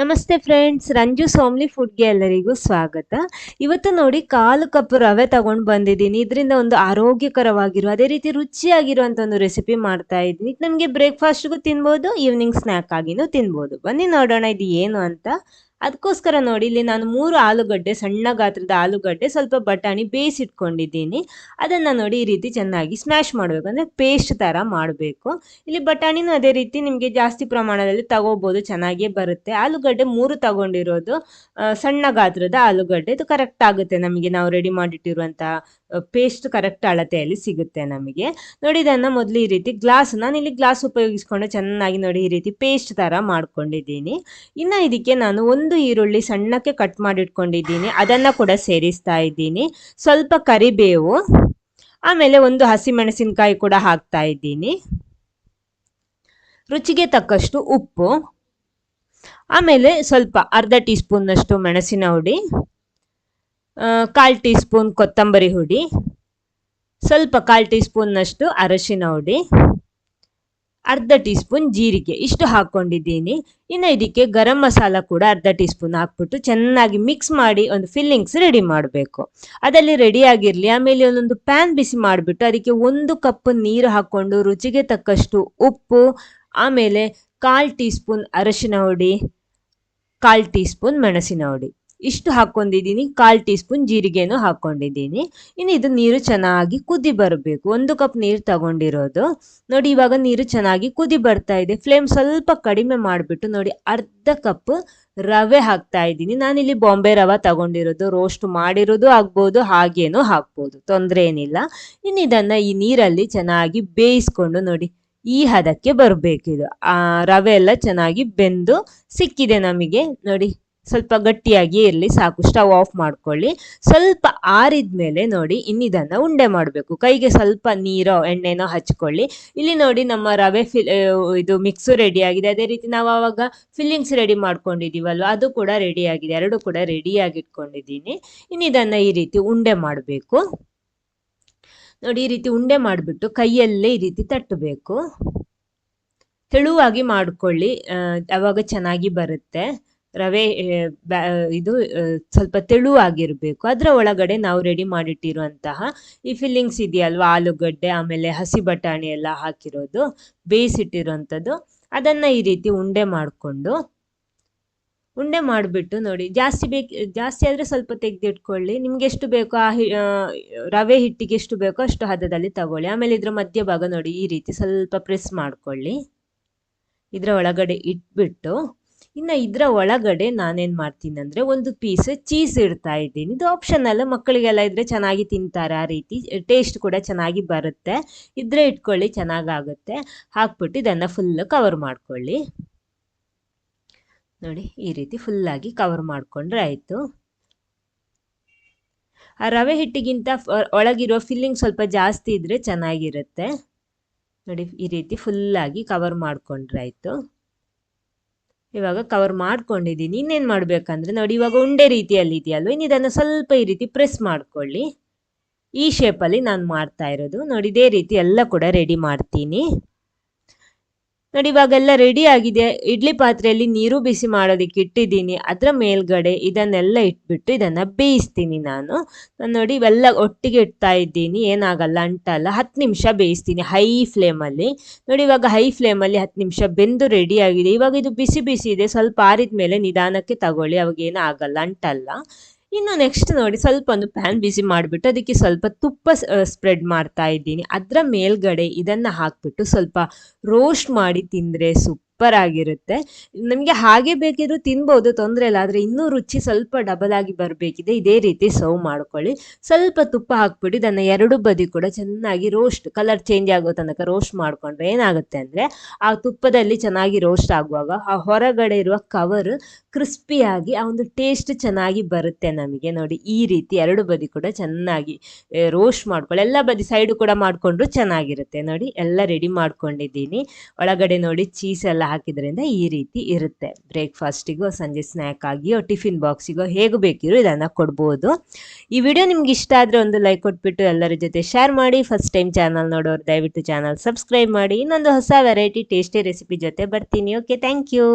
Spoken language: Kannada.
ನಮಸ್ತೆ ಫ್ರೆಂಡ್ಸ್ ರಂಜು ಸೋಮ್ಲಿ ಫುಡ್ಗೆ ಎಲ್ಲರಿಗೂ ಸ್ವಾಗತ. ಇವತ್ತು ನೋಡಿ ಕಾಲು ಕಪ್ ರವೆ ತಗೊಂಡು ಬಂದಿದ್ದೀನಿ. ಇದರಿಂದ ಒಂದು ಆರೋಗ್ಯಕರವಾಗಿರೋ, ಅದೇ ರೀತಿ ರುಚಿಯಾಗಿರುವಂಥ ಒಂದು ರೆಸಿಪಿ ಮಾಡ್ತಾ ಇದ್ದೀನಿ. ನಮಗೆ ಬ್ರೇಕ್ಫಾಸ್ಟ್ಗೂ ತಿನ್ಬೋದು ಈವ್ನಿಂಗ್ ಸ್ನ್ಯಾಕ್ ಆಗಿನೂ ತಿನ್ಬೋದು. ಬನ್ನಿ ನೋಡೋಣ ಇದು ಏನು ಅಂತ. ಅದಕ್ಕೋಸ್ಕರ ನೋಡಿ, ಇಲ್ಲಿ ನಾನು ಮೂರು ಆಲೂಗಡ್ಡೆ, ಸಣ್ಣ ಗಾತ್ರದ ಆಲೂಗಡ್ಡೆ, ಸ್ವಲ್ಪ ಬಟಾಣಿ ಬೇಯಿಸಿಟ್ಕೊಂಡಿದ್ದೀನಿ. ಅದನ್ನು ನೋಡಿ ಈ ರೀತಿ ಚೆನ್ನಾಗಿ ಸ್ಮ್ಯಾಶ್ ಮಾಡಬೇಕು. ಅಂದರೆ ಪೇಸ್ಟ್ ಥರ ಮಾಡಬೇಕು. ಇಲ್ಲಿ ಬಟಾಣಿನೂ ಅದೇ ರೀತಿ ನಿಮಗೆ ಜಾಸ್ತಿ ಪ್ರಮಾಣದಲ್ಲಿ ತಗೋಬೋದು, ಚೆನ್ನಾಗೇ ಬರುತ್ತೆ. ಆಲೂಗಡ್ಡೆ ಮೂರು ತಗೊಂಡಿರೋದು ಸಣ್ಣ ಗಾತ್ರದ ಆಲೂಗಡ್ಡೆ. ಇದು ಕರೆಕ್ಟ್ ಆಗುತ್ತೆ ನಮಗೆ ನಾವು ರೆಡಿ ಮಾಡಿಟ್ಟಿರುವಂಥ ಪೇಸ್ಟ್ ಕರೆಕ್ಟ್ ಅಳತೆಯಲ್ಲಿ ಸಿಗುತ್ತೆ ನಮಗೆ. ನೋಡಿ ಇದನ್ನು ಮೊದಲು ಈ ರೀತಿ ಗ್ಲಾಸ್ ನಾನು ಇಲ್ಲಿ ಗ್ಲಾಸ್ ಉಪಯೋಗಿಸ್ಕೊಂಡು ಚೆನ್ನಾಗಿ ನೋಡಿ ಈ ರೀತಿ ಪೇಸ್ಟ್ ಥರ ಮಾಡ್ಕೊಂಡಿದ್ದೀನಿ. ಇನ್ನು ಇದಕ್ಕೆ ನಾನು ಒಂದು ಈರುಳ್ಳಿ ಸಣ್ಣಕ್ಕೆ ಕಟ್ ಮಾಡಿಟ್ಕೊಂಡಿದ್ದೀನಿ. ಅದನ್ನು ಕೂಡ ಸೇರಿಸ್ತಾ ಇದ್ದೀನಿ. ಸ್ವಲ್ಪ ಕರಿಬೇವು, ಆಮೇಲೆ ಒಂದು ಹಸಿಮೆಣಸಿನಕಾಯಿ ಕೂಡ ಹಾಕ್ತಾ ಇದ್ದೀನಿ. ರುಚಿಗೆ ತಕ್ಕಷ್ಟು ಉಪ್ಪು, ಆಮೇಲೆ ಸ್ವಲ್ಪ ಅರ್ಧ ಟೀ ಸ್ಪೂನ್ನಷ್ಟು ಮೆಣಸಿನ ಹುಡಿ ಕಾಲು ಟೀ ಸ್ಪೂನ್ ಕೊತ್ತಂಬರಿ ಹುಡಿ, ಸ್ವಲ್ಪ ಕಾಲು ಟೀ ಸ್ಪೂನ್ನಷ್ಟು ಅರಶಿನ ಹುಡಿ, ಅರ್ಧ ಟೀ ಸ್ಪೂನ್ ಜೀರಿಗೆ. ಇಷ್ಟು ಹಾಕ್ಕೊಂಡಿದ್ದೀನಿ ಇನ್ನು ಇದಕ್ಕೆ ಗರಂ ಮಸಾಲ ಕೂಡ ಅರ್ಧ ಟೀ ಸ್ಪೂನ್ ಹಾಕ್ಬಿಟ್ಟು ಚೆನ್ನಾಗಿ ಮಿಕ್ಸ್ ಮಾಡಿ ಒಂದು ಫಿಲ್ಲಿಂಗ್ಸ್ ರೆಡಿ ಮಾಡಬೇಕು. ಅದರಲ್ಲಿ ರೆಡಿ ಆಗಿರಲಿ. ಆಮೇಲೆ ಒಂದೊಂದು ಪ್ಯಾನ್ ಬಿಸಿ ಮಾಡಿಬಿಟ್ಟು ಅದಕ್ಕೆ ಒಂದು ಕಪ್ ನೀರು ಹಾಕ್ಕೊಂಡು ರುಚಿಗೆ ತಕ್ಕಷ್ಟು ಉಪ್ಪು, ಆಮೇಲೆ ಕಾಲು ಟೀ ಸ್ಪೂನ್ ಅರಶಿನ ಹುಡಿ, ಕಾಲು ಟೀ ಸ್ಪೂನ್ ಮೆಣಸಿನ ಹುಡಿ. ಇಷ್ಟು ಹಾಕ್ಕೊಂಡಿದ್ದೀನಿ, ಕಾಲು ಟೀ ಸ್ಪೂನ್ ಜೀರಿಗೆನೂ ಹಾಕ್ಕೊಂಡಿದ್ದೀನಿ. ಇನ್ನು ಇದು ನೀರು ಚೆನ್ನಾಗಿ ಕುದಿ ಬರಬೇಕು. ಒಂದು ಕಪ್ ನೀರು ತಗೊಂಡಿರೋದು. ನೋಡಿ, ಇವಾಗ ನೀರು ಚೆನ್ನಾಗಿ ಕುದಿ ಬರ್ತಾ ಇದೆ. ಫ್ಲೇಮ್ ಸ್ವಲ್ಪ ಕಡಿಮೆ ಮಾಡಿಬಿಟ್ಟು ನೋಡಿ, ಅರ್ಧ ಕಪ್ ರವೆ ಹಾಕ್ತಾ ಇದ್ದೀನಿ. ನಾನಿಲ್ಲಿ ಬಾಂಬೆ ರವೆ ತಗೊಂಡಿರೋದು. ರೋಸ್ಟ್ ಮಾಡಿರೋದು ಆಗ್ಬೋದು, ಹಾಗೇನೂ ಹಾಕ್ಬೋದು. ತೊಂದರೆ ಏನಿಲ್ಲ. ಇನ್ನು ಇದನ್ನು ಈ ನೀರಲ್ಲಿ ಚೆನ್ನಾಗಿ ಬೇಯಿಸ್ಕೊಂಡು ನೋಡಿ, ಈ ಹದಕ್ಕೆ ಬರಬೇಕಿದು. ರವೆ ಎಲ್ಲ ಚೆನ್ನಾಗಿ ಬೆಂದು ಸಿಕ್ಕಿದೆ ನಮಗೆ. ನೋಡಿ ಸ್ವಲ್ಪ ಗಟ್ಟಿಯಾಗಿ ಇರಲಿ, ಸಾಕು. ಸ್ಟವ್ ಆಫ್ ಮಾಡ್ಕೊಳ್ಳಿ. ಸ್ವಲ್ಪ ಆರಿದ ಮೇಲೆ ನೋಡಿ, ಇನ್ನಿದನ್ನು ಉಂಡೆ ಮಾಡಬೇಕು. ಕೈಗೆ ಸ್ವಲ್ಪ ನೀರೋ, ಎಣ್ಣೆನೋ ಹಚ್ಕೊಳ್ಳಿ. ಇಲ್ಲಿ ನೋಡಿ ನಮ್ಮ ರವೆ ಫಿಲ್ ಇದು ಮಿಕ್ಸು ರೆಡಿ ಆಗಿದೆ. ಅದೇ ರೀತಿ ನಾವು ಆವಾಗ ಫಿಲ್ಲಿಂಗ್ಸ್ ರೆಡಿ ಮಾಡ್ಕೊಂಡಿದ್ದೀವಲ್ವ, ಅದು ಕೂಡ ರೆಡಿ ಆಗಿದೆ. ಎರಡು ಕೂಡ ರೆಡಿಯಾಗಿ ಇಟ್ಕೊಂಡಿದ್ದೀನಿ ಇನ್ನಿದನ್ನ ಈ ರೀತಿ ಉಂಡೆ ಮಾಡಬೇಕು. ನೋಡಿ, ಈ ರೀತಿ ಉಂಡೆ ಮಾಡಿಬಿಟ್ಟು ಕೈಯಲ್ಲೇ ಈ ರೀತಿ ತಟ್ಟಬೇಕು. ತೆಳುವಾಗಿ ಮಾಡ್ಕೊಳ್ಳಿ. ಅವಾಗ ಚೆನ್ನಾಗಿ ಬರುತ್ತೆ. ರವೆ ಇದು ಸ್ವಲ್ಪ ತೆಳುವಾಗಿರಬೇಕು. ಅದರ ಒಳಗಡೆ ನಾವು ರೆಡಿ ಮಾಡಿಟ್ಟಿರುವಂತಹ ಈ ಫಿಲ್ಲಿಂಗ್ಸ್ ಇದೆಯಲ್ವಾ? ಆಲೂಗಡ್ಡೆ ಆಮೇಲೆ ಹಸಿ ಬಟಾಣಿ ಎಲ್ಲ ಹಾಕಿರೋದು ಬೇಯಿಸಿಟ್ಟಿರುವಂಥದ್ದು. ಅದನ್ನು ಈ ರೀತಿ ಉಂಡೆ ಮಾಡಿಕೊಂಡು ಉಂಡೆ ಮಾಡಿಬಿಟ್ಟು ನೋಡಿ ಜಾಸ್ತಿ ಬೇಕು ಜಾಸ್ತಿ ಆದರೆ ಸ್ವಲ್ಪ ತೆಗೆದಿಟ್ಕೊಳ್ಳಿ. ನಿಮ್ಗೆ ಎಷ್ಟು ಬೇಕೋ ಆ, ರವೆ ಹಿಟ್ಟಿಗೆ ಎಷ್ಟು ಬೇಕೋ ಅಷ್ಟು ಹದದಲ್ಲಿ ತಗೊಳ್ಳಿ. ಆಮೇಲೆ ಇದರ ಮಧ್ಯಭಾಗ ನೋಡಿ ಈ ರೀತಿ ಸ್ವಲ್ಪ ಪ್ರೆಸ್ ಮಾಡ್ಕೊಳ್ಳಿ. ಇದರ ಒಳಗಡೆ ಇಟ್ಬಿಟ್ಟು ಇನ್ನು ಇದರ ಒಳಗಡೆ ನಾನೇನು ಮಾಡ್ತೀನಿ ಅಂದರೆ ಒಂದು ಪೀಸ್ ಚೀಸ್ ಇಡ್ತಾ ಇದ್ದೀನಿ. ಇದು ಆಪ್ಷನಲ್ಲ ಮಕ್ಕಳಿಗೆಲ್ಲ ಇದ್ರೆ ಚೆನ್ನಾಗಿ ತಿಂತಾರೆ, ಆ ರೀತಿ ಟೇಸ್ಟ್ ಕೂಡ ಚೆನ್ನಾಗಿ ಬರುತ್ತೆ. ಇದ್ರೆ ಇಟ್ಕೊಳ್ಳಿ, ಚೆನ್ನಾಗಾಗುತ್ತೆ. ಹಾಕ್ಬಿಟ್ಟು ಇದನ್ನು ಫುಲ್ಲು ಕವರ್ ಮಾಡ್ಕೊಳ್ಳಿ. ನೋಡಿ, ಈ ರೀತಿ ಫುಲ್ಲಾಗಿ ಕವರ್ ಮಾಡಿಕೊಂಡ್ರೆ ಆಯಿತು. ಆ ರವೆ ಹಿಟ್ಟಿಗಿಂತ ಒಳಗಿರೋ ಫಿಲ್ಲಿಂಗ್ ಸ್ವಲ್ಪ ಜಾಸ್ತಿ ಇದ್ದರೆ ಚೆನ್ನಾಗಿರುತ್ತೆ. ನೋಡಿ, ಈ ರೀತಿ ಫುಲ್ಲಾಗಿ ಕವರ್ ಮಾಡಿಕೊಂಡ್ರೆ ಆಯಿತು. ಇವಾಗ ಕವರ್ ಮಾಡ್ಕೊಂಡಿದ್ದೀನಿ. ಇನ್ನೇನು ಮಾಡಬೇಕಂದ್ರೆ ನೋಡಿ, ಇವಾಗ ಉಂಡೆ ರೀತಿಯಲ್ಲಿ ಇದೆಯಲ್ವ? ಇನ್ನು ಇದನ್ನು ಸ್ವಲ್ಪ ಈ ರೀತಿ ಪ್ರೆಸ್ ಮಾಡ್ಕೊಳ್ಳಿ. ಈ ಶೇಪಲ್ಲಿ ನಾನು ಮಾಡ್ತಾ ಇರೋದು. ನೋಡಿ, ಇದೇ ರೀತಿ ಎಲ್ಲ ಕೂಡ ರೆಡಿ ಮಾಡ್ತೀನಿ. ನೋಡಿ, ಇವಾಗೆಲ್ಲ ರೆಡಿ ಆಗಿದೆ. ಇಡ್ಲಿ ಪಾತ್ರೆಯಲ್ಲಿ ನೀರು ಬಿಸಿ ಮಾಡೋದಕ್ಕೆ ಇಟ್ಟಿದ್ದೀನಿ. ಅದರ ಮೇಲ್ಗಡೆ ಇದನ್ನೆಲ್ಲ ಇಟ್ಬಿಟ್ಟು ಇದನ್ನು ಬೇಯಿಸ್ತೀನಿ ನಾನು. ನಾನು ನೋಡಿ, ಇವೆಲ್ಲ ಒಟ್ಟಿಗೆ ಇಡ್ತಾ ಇದ್ದೀನಿ. ಏನಾಗಲ್ಲ ಅಂಟಲ್ಲ ಹತ್ತು ನಿಮಿಷ ಬೇಯಿಸ್ತೀನಿ ಹೈ ಫ್ಲೇಮಲ್ಲಿ. ನೋಡಿ, ಇವಾಗ ಹೈ ಫ್ಲೇಮಲ್ಲಿ ಹತ್ತು ನಿಮಿಷ ಬೆಂದು ರೆಡಿ ಆಗಿದೆ. ಇವಾಗ ಇದು ಬಿಸಿ ಬಿಸಿ ಇದೆ. ಸ್ವಲ್ಪ ಆರಿದ ಮೇಲೆ ನಿಧಾನಕ್ಕೆ ತಗೊಳ್ಳಿ. ಅವಾಗ ಏನೂ ಆಗಲ್ಲ ಅಂಟಲ್ಲ ಇನ್ನು ನೆಕ್ಸ್ಟ್ ನೋಡಿ ಸ್ವಲ್ಪ ಒಂದು ಪ್ಯಾನ್ ಬಿಸಿ ಮಾಡಿಬಿಟ್ಟು ಅದಕ್ಕೆ ಸ್ವಲ್ಪ ತುಪ್ಪ ಸ್ಪ್ರೆಡ್ ಮಾಡ್ತಾ ಇದ್ದೀನಿ. ಅದರ ಮೇಲ್ಗಡೆ ಇದನ್ನು ಹಾಕಿಬಿಟ್ಟು ಸ್ವಲ್ಪ ರೋಸ್ಟ್ ಮಾಡಿ ತಿಂದರೆ ಸೂಪರ್ ಆಗಿರುತ್ತೆ. ನಮಗೆ ಹಾಗೆ ಬೇಕಿದ್ರು ತಿನ್ಬೋದು, ತೊಂದರೆ ಇಲ್ಲ. ಆದರೆ ಇನ್ನೂ ರುಚಿ ಸ್ವಲ್ಪ ಡಬಲ್ ಆಗಿ ಬರಬೇಕಿದೆ. ಇದೇ ರೀತಿ ಸರ್ವ್ ಮಾಡ್ಕೊಳ್ಳಿ. ಸ್ವಲ್ಪ ತುಪ್ಪ ಹಾಕ್ಬಿಡಿ ಇದನ್ನು ಎರಡು ಬದಿ ಕೂಡ ಚೆನ್ನಾಗಿ ರೋಸ್ಟ್ ಕಲರ್ ಚೇಂಜ್ ಆಗೋ ತನಕ ರೋಸ್ಟ್ ಮಾಡಿಕೊಂಡ್ರೆ ಏನಾಗುತ್ತೆ ಅಂದರೆ, ಆ ತುಪ್ಪದಲ್ಲಿ ಚೆನ್ನಾಗಿ ರೋಸ್ಟ್ ಆಗುವಾಗ ಆ ಹೊರಗಡೆ ಇರುವ ಕವರ್ ಕ್ರಿಸ್ಪಿಯಾಗಿ ಆ ಒಂದು ಟೇಸ್ಟ್ ಚೆನ್ನಾಗಿ ಬರುತ್ತೆ ನಮಗೆ. ನೋಡಿ, ಈ ರೀತಿ ಎರಡು ಬದಿ ಕೂಡ ಚೆನ್ನಾಗಿ ರೋಸ್ಟ್ ಮಾಡ್ಕೊಳ್ಳಿ. ಎಲ್ಲ ಬದಿ ಸೈಡು ಕೂಡ ಮಾಡಿಕೊಂಡ್ರು ಚೆನ್ನಾಗಿರುತ್ತೆ. ನೋಡಿ, ಎಲ್ಲ ರೆಡಿ ಮಾಡ್ಕೊಂಡಿದ್ದೀನಿ. ಒಳಗಡೆ ನೋಡಿ ಚೀಸ್ ಎಲ್ಲ ಹಾಕಿದ್ರಿಂದ ಈ ರೀತಿ ಇರುತ್ತೆ. ಬ್ರೇಕ್ಫಾಸ್ಟಿಗೋ ಸಂಜೆ ಸ್ನ್ಯಾಕ್ ಆಗಿಯೋ ಟಿಫಿನ್ ಬಾಕ್ಸಿಗೋ ಹೇಗೆ ಬೇಕಿರೋ ಇದನ್ನು ಕೊಡ್ಬೋದು. ಈ ವಿಡಿಯೋ ನಿಮ್ಗೆ ಇಷ್ಟ ಆದರೆ ಒಂದು ಲೈಕ್ ಕೊಟ್ಬಿಟ್ಟು ಎಲ್ಲರ ಜೊತೆ ಶೇರ್ ಮಾಡಿ ಫಸ್ಟ್ ಟೈಮ್ ಚಾನಲ್ ನೋಡೋರು ದಯವಿಟ್ಟು ಚಾನಲ್ ಸಬ್ಸ್ಕ್ರೈಬ್ ಮಾಡಿ. ಇನ್ನೊಂದು ಹೊಸ ವೆರೈಟಿ ಟೇಸ್ಟಿ ರೆಸಿಪಿ ಜೊತೆ ಬರ್ತೀನಿ. Okay thank you